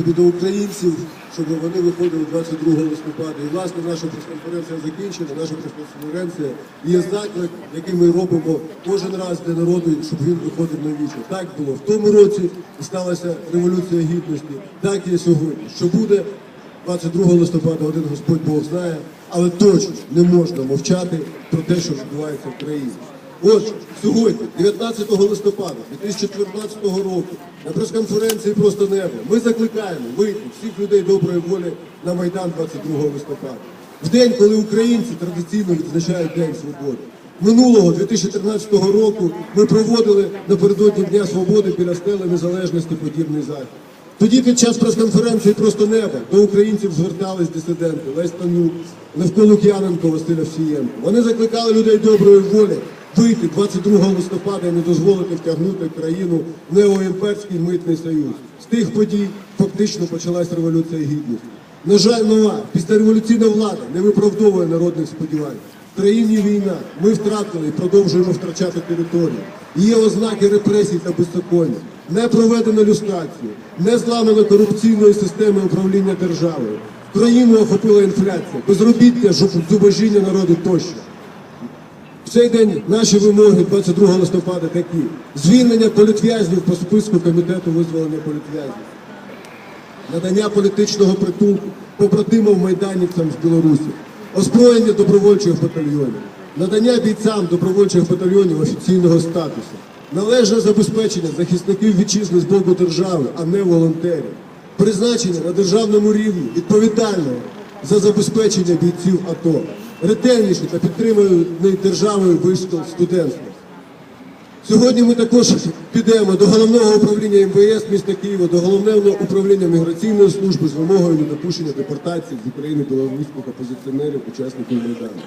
собі до українців, щоб вони виходили 22 листопада. І власне наша прес-конференція закінчена, наша прес-конференція є заклик, який ми робимо кожен раз для народу, щоб він виходив на віче. Так було в тому році сталася революція гідності. Так і сьогодні. Що буде 22 листопада, один Господь Бог знає, але точно не можна мовчати про те, що відбувається в країні. Отже, сьогодні, 19 листопада 2014 року, на прес-конференції просто небо. Ми закликаємо вийти всіх людей доброї волі на Майдан 22 листопада. В день, коли українці традиційно відзначають День свободи. Минулого 2013 року ми проводили напередодні Дня Свободи біля стели незалежності подібний захід. Тоді під час прес-конференції просто неба до українців звертались дисиденти Лесь Танюк, Левко Лук'яненко, Василь Овсієнко. Вони закликали людей доброї волі вийти 22 листопада і не дозволити втягнути країну в неоімперський митний союз. З тих подій фактично почалась революція гідності. На жаль, нова післяреволюційна влада не виправдовує народних сподівань. В країні війна. Ми втратили і продовжуємо втрачати територію. Є ознаки репресій та беззаконня. Не проведено люстрацію, не зламано корупційної системи управління державою. Країну охопила інфляція, безробіття, зубожіння народу тощо. Цей день наші вимоги 22 листопада такі: звільнення політв'язнів по списку комітету визволення політв'язнів, надання політичного притулку побратимам майданівцям з Білорусі, озброєння добровольчих батальйонів, надання бійцям добровольчих батальйонів офіційного статусу, належне забезпечення захисників вітчизни з боку держави, а не волонтерів, призначення на державному рівні відповідального за забезпечення бійців АТО, ретельніший та підтриманий державою вишкіл студентства. Сьогодні ми також підемо до головного управління МВС міста Києва, до головного управління міграційної служби з вимогою недопущення депортації з України білоруських опозиціонерів, учасників Майдану.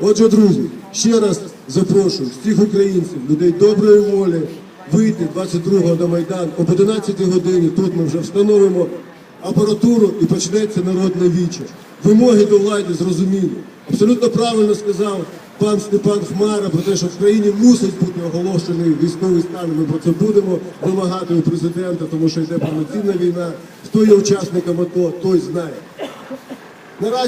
Отже, друзі, ще раз запрошую всіх українців, людей доброї волі, вийти 22-го до Майдану об 11 годині. Тут ми вже встановимо апаратуру і почнеться народне віче. Вимоги до влади зрозумілі. Абсолютно правильно сказав пан Степан Хмара про те, що в країні мусить бути оголошений військовий стан. Ми про це будемо вимагати у президента, тому що йде повноцінна війна. Хто є учасником АТО, той знає. Наразі